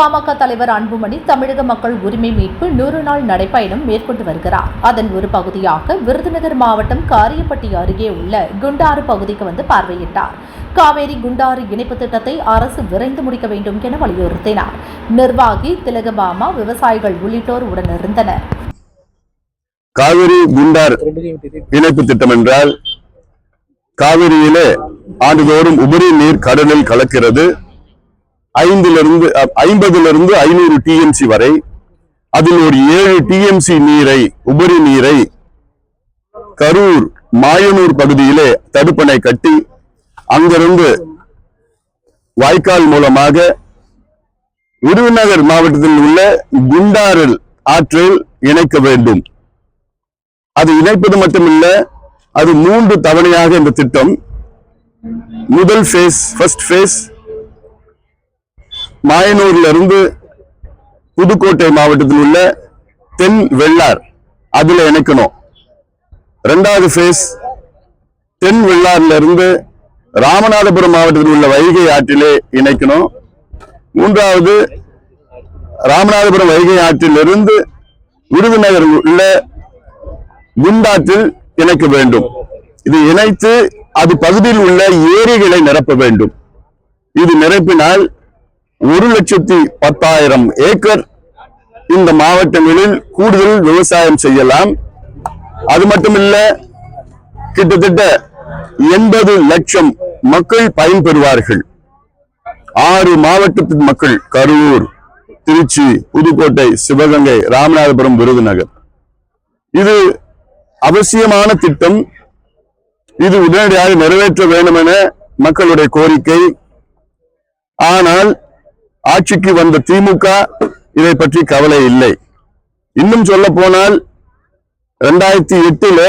பாமக தலைவர் அன்புமணி தமிழக மக்கள் உரிமை மீட்பு நூறு நாள் நடைப்பயணம் மேற்கொண்டு வருகிறார். அதன் ஒரு பகுதியாக விருதுநகர் மாவட்டம் காரியப்பட்டி அருகே உள்ள குண்டாறு பகுதிக்கு வந்து பார்வையிட்டார். காவேரி குண்டாறு இணைப்பு திட்டத்தை அரசு விரைந்து முடிக்க வேண்டும் என வலியுறுத்தினார். நிர்வாகி திலகபாமா விவசாயிகள் உள்ளிட்டோர் உடனிருந்தனர். காவிரி குண்டார் இணைப்பு திட்டம் என்றால் காவிரியிலே ஆண்டுதோறும் உபரி நீர் கடலில் கலக்கிறது. ஐந்திலிருந்து ஐம்பதிலிருந்து ஐநூறு டிஎம்சி வரை அதில் ஒரு ஏழு டிஎம்சி நீரை உபரி நீரை கரூர் மாயனூர் பகுதியிலே தடுப்பணை கட்டி அங்கிருந்து வாய்க்கால் மூலமாக விருதுநகர் மாவட்டத்தில் உள்ள குண்டாரில் ஆற்றில் இணைக்க வேண்டும். அது இணைப்பது மட்டுமில்ல அது மூன்று தவணையாக இந்த திட்டம் முதல் ஃபேஸ் ஃபர்ஸ்ட் ஃபேஸ் மாயனூர்ல இருந்து புதுக்கோட்டை மாவட்டத்தில் உள்ள தென் வெள்ளார். அதுல இணைக்கணும். ரெண்டாவது ஃபேஸ் தென் வெள்ளாறுல இருந்து ராமநாதபுரம் மாவட்டத்தில் உள்ள வைகை ஆற்றிலே இணைக்கணும். மூன்றாவது ராமநாதபுரம் வைகை ஆற்றிலிருந்து விருதுநகர் உள்ள குண்டாற்றில் இணைக்க வேண்டும். இது இணைத்து அது பகுதியில் உள்ள ஏரிகளை நிரப்ப வேண்டும். இது நிரப்பினால் ஒரு லட்சத்தி பத்தாயிரம் ஏக்கர் இந்த மாவட்டங்களில் கூடுதல் விவசாயம் செய்யலாம். அது மட்டுமில்ல கிட்டத்தட்ட எண்பது லட்சம் மக்கள் பயன்பெறுவார்கள். ஆறு மாவட்டத்தின் மக்கள் கரூர் திருச்சி புதுக்கோட்டை சிவகங்கை ராமநாதபுரம் விருதுநகர். இது அவசியமான திட்டம். இது உடனடியாக நிறைவேற்ற வேண்டும் என மக்களுடைய கோரிக்கை. ஆனால் ஆட்சிக்கு வந்த திமுக இதை பற்றி கவலை இல்லை. இன்னும் சொல்ல போனால் ரெண்டாயிரத்தி எட்டுல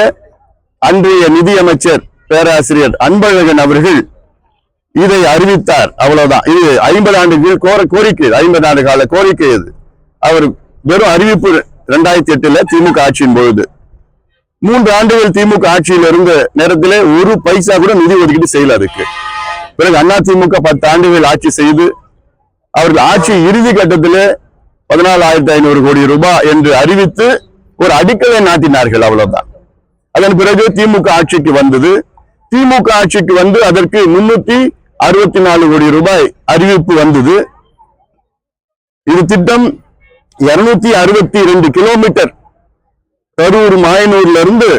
அன்றைய நிதியமைச்சர் பேராசிரியர் அன்பழகன் அவர்கள் இதை அறிவித்தார். அவ்வளவுதான். இது ஐம்பது ஆண்டுகள் கோர கோரிக்கை ஐம்பது ஆண்டு கால கோரிக்கை இது. அவர் வெறும் அறிவிப்பு ரெண்டாயிரத்தி எட்டுல திமுக ஆட்சியின் பொழுது. மூன்று ஆண்டுகள் திமுக ஆட்சியில் இருந்த நேரத்திலே ஒரு பைசா கூட நிதி ஒதுக்கீடு செய்யல அதுக்கு. பிறகு அண்ணா திமுக பத்து ஆண்டுகள் ஆட்சி செய்து அவர்கள் ஆட்சி இறுதி கட்டத்திலே பதினாலாயிரத்தி ஐநூறு கோடி ரூபாய் என்று அறிவித்து ஒரு அடிக்கலை நாட்டினார்கள் அவ்வளவுதான். அதன் பிறகு திமுக ஆட்சிக்கு வந்தது. திமுக ஆட்சிக்கு வந்து அதற்கு முன்னூத்தி அறுபத்தி நாலு கோடி ரூபாய் அறிவிப்பு வந்தது. இது திட்டம் இருநூத்தி அறுபத்தி ரெண்டு கிலோமீட்டர் கரூர் மாயனூர்ல இருந்து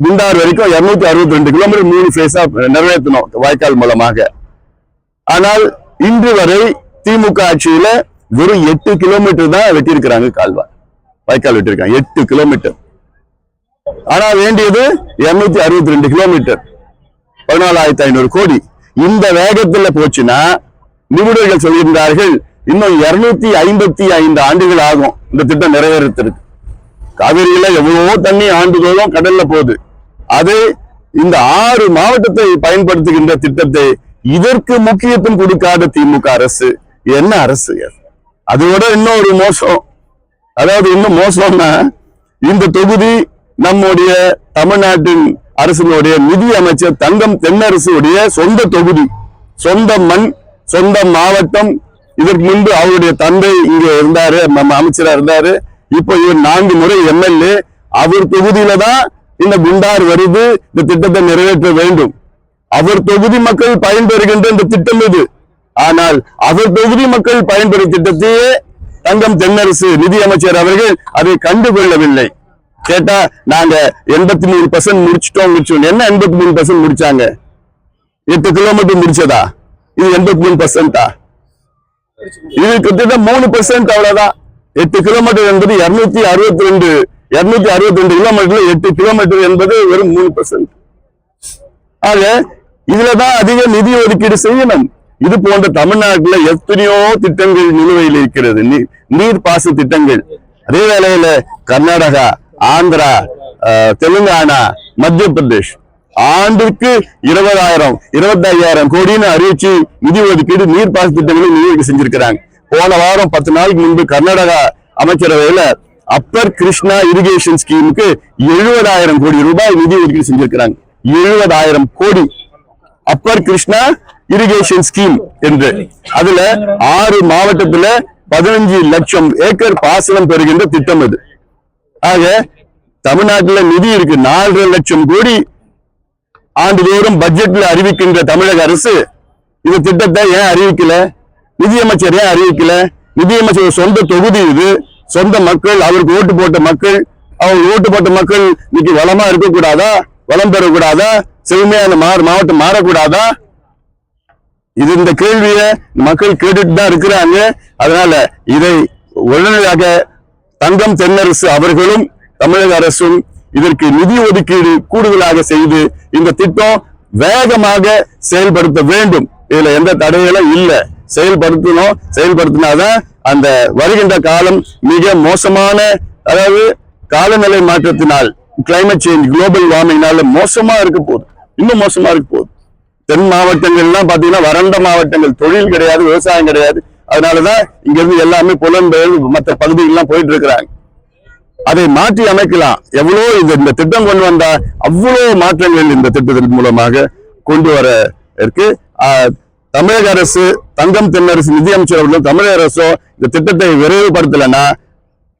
குண்டார் வரைக்கும் இருநூத்தி அறுபத்தி ரெண்டு கிலோமீட்டர் மூணு ஃபேஸா நிறைவேற்றணும் வாய்க்கால் மூலமாக. ஆனால் இன்று வரை திமுக ஆட்சியில வெறும் எட்டு கிலோமீட்டர் தான் வெட்டியிருக்கிறாங்க கால்வாய். வாய்க்கால் வெட்டியிருக்காங்க. எட்டு கிலோமீட்டர் ஆனா வேண்டியது இருநூத்தி அறுபத்தி ரெண்டு கிலோமீட்டர் பதினாலாயிரத்தி ஐநூறு கோடி. இந்த வேகத்துல போச்சுன்னா நிபுணர்கள் சொல்கின்றார்கள் இன்னும் இருநூத்தி ஐம்பத்தி ஐந்து ஆண்டுகள் ஆகும். இந்த திட்டம் நிறைவேறத்திற்கு காவிரியில எவ்வளவோ தண்ணி ஆண்டுதோறும் கடல்ல போகுது. அது இந்த ஆறு மாவட்டத்தை பயன்படுத்துகின்ற திட்டத்தை இதற்கு முக்கியத்துவம் கொடுக்காத திமுக அரசு என்ன அரசு அதோட அதோட இன்னொரு மோசம். அதாவது இன்னும் மோசம்னா இந்த தொகுதி நம்முடைய தமிழ்நாட்டின் அரசினுடைய நிதி அமைச்சர் தங்கம் தென்னரசுடைய சொந்த தொகுதி. சொந்த மண் சொந்த மாவட்டம். இதற்கு முன்பு அவருடைய தந்தை இங்க இருந்தாரு நம்ம அமைச்சரா இருந்தாரு. இப்போ இவர் நான்கு முறை எம்எல்ஏ. அவர் தொகுதியில தான் இந்த குண்டார் வருது இந்த திட்டத்தை நிறைவேற்ற வேண்டும். அவர் தொகுதி மக்கள் பயன்பெறுகின்ற இந்த திட்டம் இது. ஆனால் அவர் தொகுதி மக்கள் பயன்பெறும் திட்டத்தையே தங்கம் தென்னரசு நிதி அமைச்சர் அவர்கள் அதை கண்டுகொள்ளவில்லை. கேட்டா நாங்க எண்பத்தி மூணு பர்சன்ட் முடிச்சிட்டோம் முடிச்சோம் என்ன எண்பத்தி மூணு பர்சன்ட் முடிச்சாங்க? எட்டு கிலோமீட்டர் முடிச்சதா? இது எண்பத்தி மூணு பர்சன்டா இது கிட்டத்தட்ட மூணு பர்சன்ட் அவ்வளவுதான். எட்டு கிலோமீட்டர் என்பது இருநூத்தி அறுபத்தி ரெண்டு இருநூத்தி அறுபத்தி ரெண்டு கிலோமீட்டர்ல எட்டு கிலோமீட்டர் என்பது வெறும் மூணு பர்சன்ட் ஆக இதுலதான் அதிக நிதி ஒதுக்கீடு செய்யணும். இது போன்ற தமிழ்நாட்டுல எத்தனையோ திட்டங்கள் நிலுவையில் இருக்கிறது. நீர் பாச திட்டங்கள். அதே வேளையில கர்நாடகா ஆந்திரா தெலுங்கானா மத்திய பிரதேஷ் ஆண்டுக்கு இருபதாயிரம் இருபத்தி ஐயாயிரம் கோடின்னு அறிவிச்சு நிதி ஒதுக்கீடு நீர்ப்பாச திட்டங்களை நிதி செஞ்சிருக்கிறாங்க. போன வாரம் பத்து நாளுக்கு முன்பு கர்நாடகா அமைச்சரவையில அப்பர் கிருஷ்ணா இரிகேஷன் ஸ்கீமுக்கு எழுபதாயிரம் கோடி ரூபாய் நிதி ஒதுக்கீடு செஞ்சிருக்கிறாங்க. எழுபதாயிரம் கோடி. அப்பர் கிருஷ்ணா இரிகேஷன் ஸ்கீம் என்று. அதுல ஆறு மாவட்டத்துல பதினஞ்சு லட்சம் ஏக்கர் பாசனம் பெறுகின்ற திட்டம் அது. ஆக தமிழ்நாட்டுல நிதி இருக்கு நாலரை லட்சம் கோடி. ஆண்டுதோறும் பட்ஜெட்ல அறிவிக்கின்ற தமிழக அரசு இந்த திட்டத்தை ஏன் அறிவிக்கல? நிதியமைச்சர் ஏன் அறிவிக்கல? நிதியமைச்சர் சொந்த தொகுதி இது. சொந்த மக்கள் அவருக்கு ஓட்டு போட்ட மக்கள். அவங்க ஓட்டு போட்ட மக்கள் இன்னைக்கு வளமா இருக்கக்கூடாதா? வளம் பெறக்கூடாதா? செழுமையான மாவட்டம் மாறக்கூடாதா? இது இந்த கேள்வியை மக்கள் கேட்டுட்டு தான் இருக்கிறாங்க. அதனால இதை உடனடியாக தங்கம் தென்னரசு அவர்களும் தமிழக அரசும் இதற்கு நிதி ஒதுக்கீடு கூடுதலாக செய்து இந்த திட்டம் வேகமாக செயல்படுத்த வேண்டும். இதுல எந்த தடைகளும் இல்லை. செயல்படுத்தணும். செயல்படுத்தினாதான் அந்த வருகின்ற காலம் மிக மோசமான அதாவது காலநிலை மாற்றத்தினால் கிளைமேட் சேஞ்ச் குளோபல் வார்மிங்னால மோசமா இருக்க போகுது. இன்னும் மோசமா இருக்க போகுது. தென் மாவட்டங்கள்லாம் பாத்தீங்கன்னா வறண்ட மாவட்டங்கள். தொழில் கிடையாது விவசாயம் கிடையாது. அதனாலதான் இங்க இருந்து எல்லாமே புலம்பெயர் மற்ற பகுதிகள்லாம் போயிட்டு இருக்கிறாங்க அதை மாற்றி அமைக்கலாம். எவ்வளோ இந்த இந்த திட்டம் கொண்டு வந்தா அவ்வளோ மாற்றங்கள் இந்த திட்டத்தின் மூலமாக கொண்டு வர இருக்கு. தமிழக அரசு தங்கம் தென்னரசு நிதியமைச்சர் அவர்களும் தமிழக அரசும் இந்த திட்டத்தை விரைவுபடுத்தலைன்னா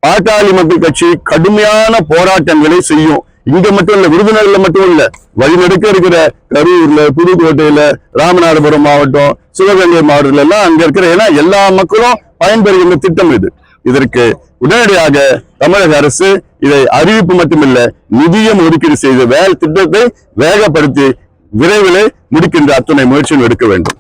பாட்டாளி மக்கள் கட்சி கடுமையான போராட்டங்களை செய்யும். இங்க மட்டும் இல்ல விருதுநகர்ல மட்டும் இல்ல வழிநடுக்க இருக்கிற கரூர்ல புதுக்கோட்டையில ராமநாதபுரம் மாவட்டம் சிவகங்கை மாவட்டத்துல எல்லாம் அங்க இருக்கிற ஏன்னா எல்லா மக்களும் பயன்பெறுகின்ற திட்டம் இது. இதற்கு உடனடியாக தமிழக அரசு இதை அறிவிப்பு மட்டுமில்ல நிதியம் ஒதுக்கீடு செய்து வேலை திட்டத்தை வேகப்படுத்தி விரைவில் முடிக்கின்ற அத்துணை முயற்சியும் எடுக்க வேண்டும்.